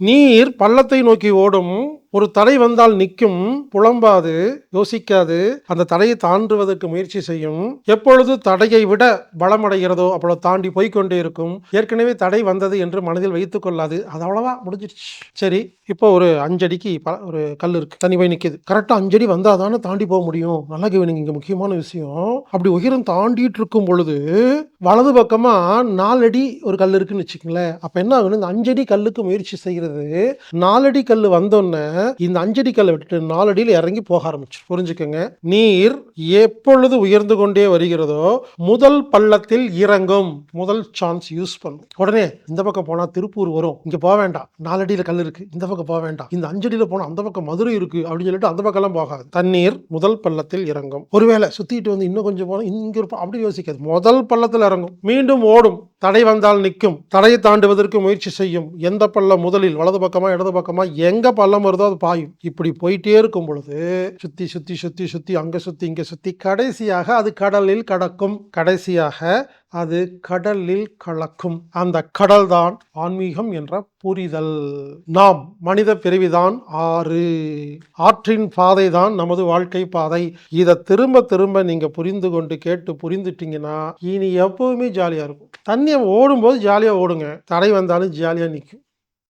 நீர் பள்ளத்தை நோக்கி ஓடும் ஒரு தடை வந்தால் நிற்கும் புலம்பாது யோசிக்காது அந்த தடையை தாண்டுவதற்கு முயற்சி செய்யும். எப்பொழுது தடையை விட பலமடைகிறதோ அப்பொழுது தாண்டி போய்க்கொண்டே இருக்கும். ஏற்கனவே தடை வந்தது என்று மனதில் வைத்துக் கொள்ளாது. அது அவ்வளவா முடிஞ்சிருச்சு. சரி இப்போ ஒரு அஞ்சடிக்கு ப- ஒரு கல் இருக்கு. தனி போய் நிக்குது. கரெக்டாக அஞ்சடி வந்தால் தானே தாண்டி போக முடியும். நல்லா கவனிங்க இங்கே முக்கியமான விஷயம். அப்படி உயரம் தாண்டிட்டு இருக்கும் பொழுது வலது பக்கமா நாலடி ஒரு கல் இருக்குன்னு வச்சுக்கோங்களேன். அப்போ என்ன ஆகணும் இந்த அஞ்சடி கல்லுக்கு முயற்சி செய்கிறது. நாலடி கல் வந்தோன்னே இந்த அஞ்சடி கல்லை விட்டுட்டு நாலடியில் இறங்கி போக ஆரம்பிச்சு. புரிஞ்சுக்கோங்க? நீர் எப்பொழுது உயர்ந்து கொண்டே வருகிறதோ முதல் பள்ளத்தில் இறங்கும். முதல் சான்ஸ் யூஸ் பண்ணும். உடனே இந்த பக்கம் போனால் திருப்பூர் வரும். இங்கே போக வேண்டாம். நாலடியில் கல் இருக்கு. இந்த பக்கம் போக வேண்டாம். இந்த அஞ்சடியில் போனால் அந்த பக்கம் மதுரை இருக்கு அப்படின்னு சொல்லிட்டு அந்த பக்கம்லாம் போகாது. தண்ணீர் முதல் பள்ளத்தில் இறங்கும். ஒருவேளை சுத்திட்டு வந்து இன்னும் கொஞ்சம் போனால் இங்கே இருப்போம். அப்படி யோசிக்காது. முதல் பள்ளத்தில் இறங்கும். மீண்டும் ஓடும். தடை வந்தால் நிற்கும். தடையை தாண்டுவதற்கு முயற்சி செய்யும். எந்த பள்ளம் முதலில்? வலது பக்கமா இடது பக்கமா? எங்க பள்ளம் வருதோ அது பாயும். இப்படி போயிட்டே இருக்கும் பொழுது சுத்தி சுத்தி சுத்தி சுத்தி அங்க சுத்தி இங்க சுத்தி கடைசியாக அது கடலில் கடக்கும். கடைசியாக அது கடலில் கலக்கும். அந்த கடல்தான் ஆன்மீகம் என்ற புரிதல். நாம் மனித பிறவிதான் ஆறு. ஆற்றின் பாதை தான் நமது வாழ்க்கை பாதை. இதை திரும்ப திரும்ப நீங்க புரிந்து கொண்டு கேட்டு புரிந்துட்டீங்கன்னா இனி எப்பவுமே ஜாலியா இருக்கும். தண்ணியை ஓடும்போது ஜாலியா ஓடுங்க. தடை வந்தாலும் ஜாலியா நிற்கும்